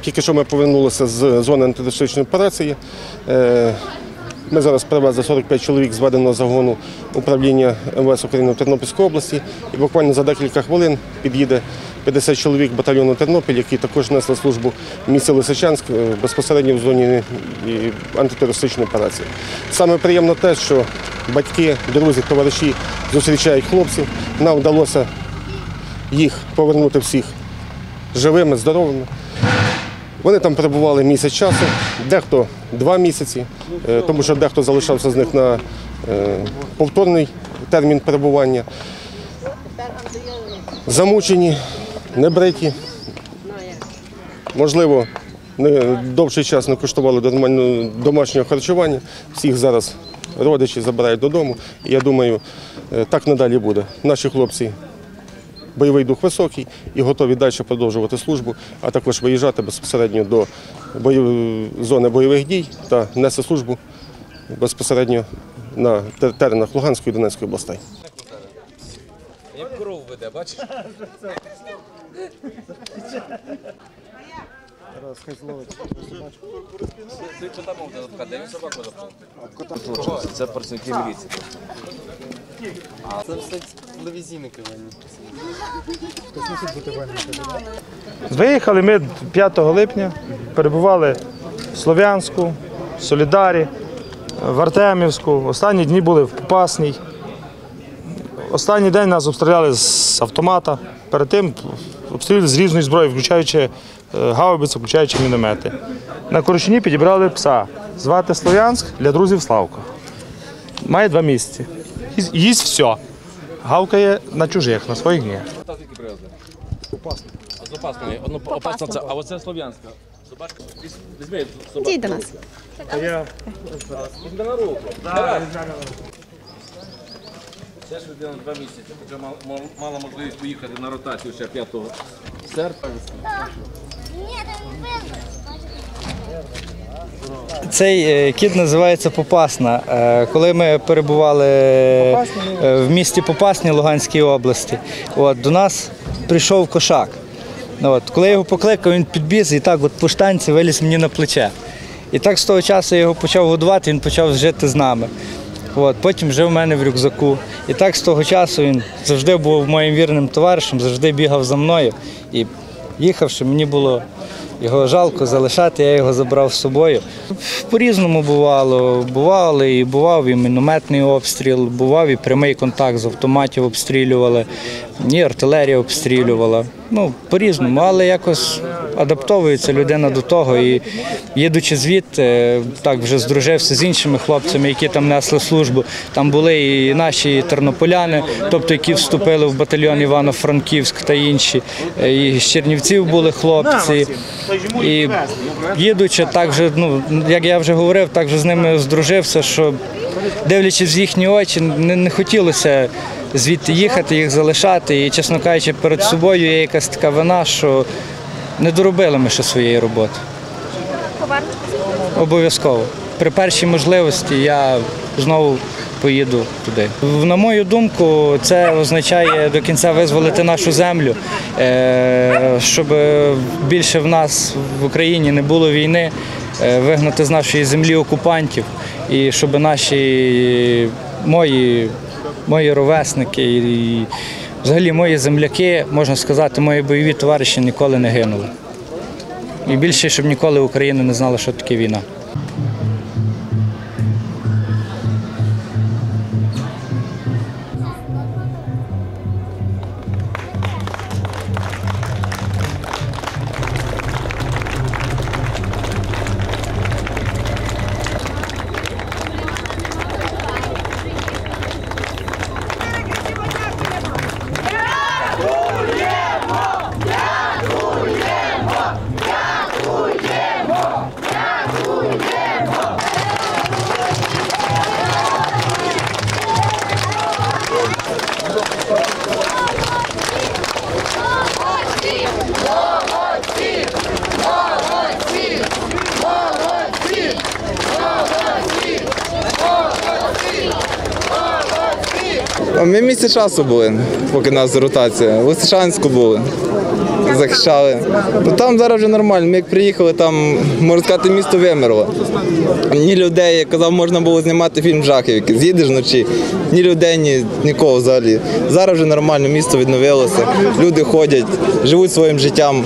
Тільки що ми повернулися з зони антитерористичної операції. Ми зараз привезли 45 чоловік зведеного загону управління МВС України в Тернопільській області. І буквально за декілька хвилин під'їде 50 чоловік батальйону Тернопіль, які також несли службу в місті Лисичанськ е, безпосередньо в зоні е, антитерористичної операції. Саме приємно те, що батьки, друзі, товариші зустрічають хлопців. Нам вдалося їх повернути всіх живими, здоровими. Вони там перебували місяць часу, дехто два місяці, е, тому що дехто залишався з них на е, повторний термін перебування. Замучені, небриті. Можливо, не довший час не коштували домашнього харчування. Всіх зараз родичі забирають додому. Я думаю, е, так надалі буде. Наші хлопці бойовий дух високий і готові далі продовжувати службу, а також виїжджати безпосередньо до зони бойових дій та нести службу безпосередньо на теренах Луганської і Донецької областей. Як кров веде, бачиш? Ти запхати, де він собаку запхав? Це працівники міліції. Це все телевізійники винні. Виїхали ми 5 липня, перебували в Слов'янську, в Солідарі, в Артемівську. Останні дні були в Попасній. Останній день нас обстріляли з автомата. Перед тим обстріляли з різної зброї, включаючи е, гаубиці, включаючи міномети. На Корочині підібрали пса. Звати Слов'янськ для друзів Славка. Має два місяці. Їсть- все. Гавкає на чужих, на своїх ні. Привезли? А з опасної? Ну, це, а оце слов'янська. Собачка? Візьми собачку. Йди до нас. Візьми на руку. Давай. Це ж людина два місяці, хоча мала можливість поїхати на ротацію ще 5 серпня. Цей е, кіт називається Попасна. Е, Коли ми перебували е, в місті Попасні Луганській області, от, до нас прийшов кошак. Ну, От, коли я його покликав, він підбіг і так от по штанці виліз мені на плече. І так з того часу я його почав годувати, він почав жити з нами. От, потім жив у мене в рюкзаку. І так з того часу він завжди був моїм вірним товаришем, завжди бігав за мною. І їхавши, мені було його жалко залишати, я його забрав з собою. По-різному бувало. Бували і бував і мінометний обстріл, бував і прямий контакт з автоматів обстрілювали, і артилерія обстрілювала. Ну, по-різному, але якось адаптовується людина до того. І їдучи звідти, так вже здружився з іншими хлопцями, які там несли службу. Там були і наші тернополяни, тобто які вступили в батальйон Івано-Франківськ та інші. І з Чернівців були хлопці. І їдучи, так вже, ну, як я вже говорив, так вже з ними здружився, що дивлячись в їхні очі, не, не хотілося звідти їхати, їх залишати. І, чесно кажучи, перед собою є якась така вина, що не доробили ми ще своєї роботи. Обов'язково. При першій можливості я знову поїду туди. На мою думку, це означає до кінця визволити нашу землю, е, щоб більше в нас в Україні не було війни, е, вигнати з нашої землі окупантів і щоб наші мої, мої ровесники і взагалі мої земляки, можна сказати, мої бойові товариші ніколи не гинули. І більше, щоб ніколи Україна не знала, що таке війна. Ми місяць часу були, поки нас ротація. В Лисичанську були. Захищали. Ну там зараз вже нормально. Ми як приїхали, там можна сказати, місто вимерло. Ні людей, я казав, можна було знімати фільм жахів, з'їдеш вночі, ні людей, ні нікого взагалі. Зараз вже нормально, місто відновилося, люди ходять, живуть своїм життям.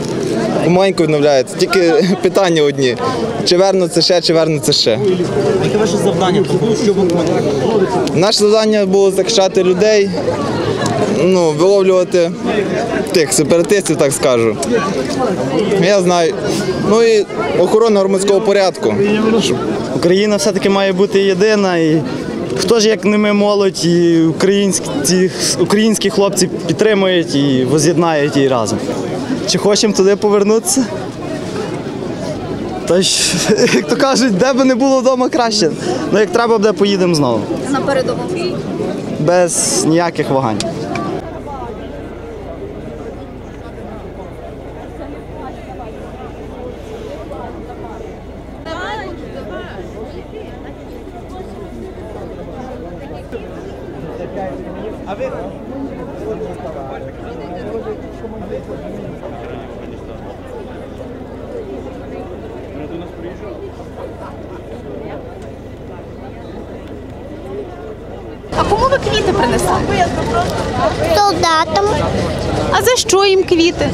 Помаленьку відновляється. Тільки питання одні: чи вернуться ще, чи вернуться ще. Яке ваше завдання? Що ви Наше завдання було захищати людей, ну, виловлювати тих сепаратистів, так скажу. Я знаю. Ну і охорона громадського порядку. Україна все-таки має бути єдина. І хто ж як не ми молодь, і українські, українські хлопці підтримують і воз'єднають її разом. Чи хочемо туди повернутися? Та ж, як то кажуть, де би не було вдома краще. Ну як треба буде, поїдемо знову. на передову. Без ніяких вагань. А кому ви квіти принесли? солдатам, А за що їм квіти?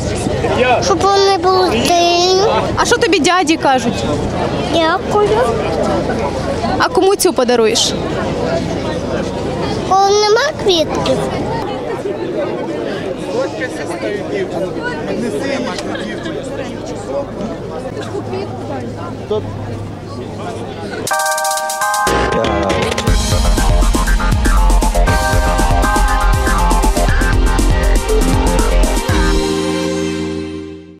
щоб вони були тим. А що тобі дяді кажуть? Дякую. А кому цю подаруєш? Коли нема квітків,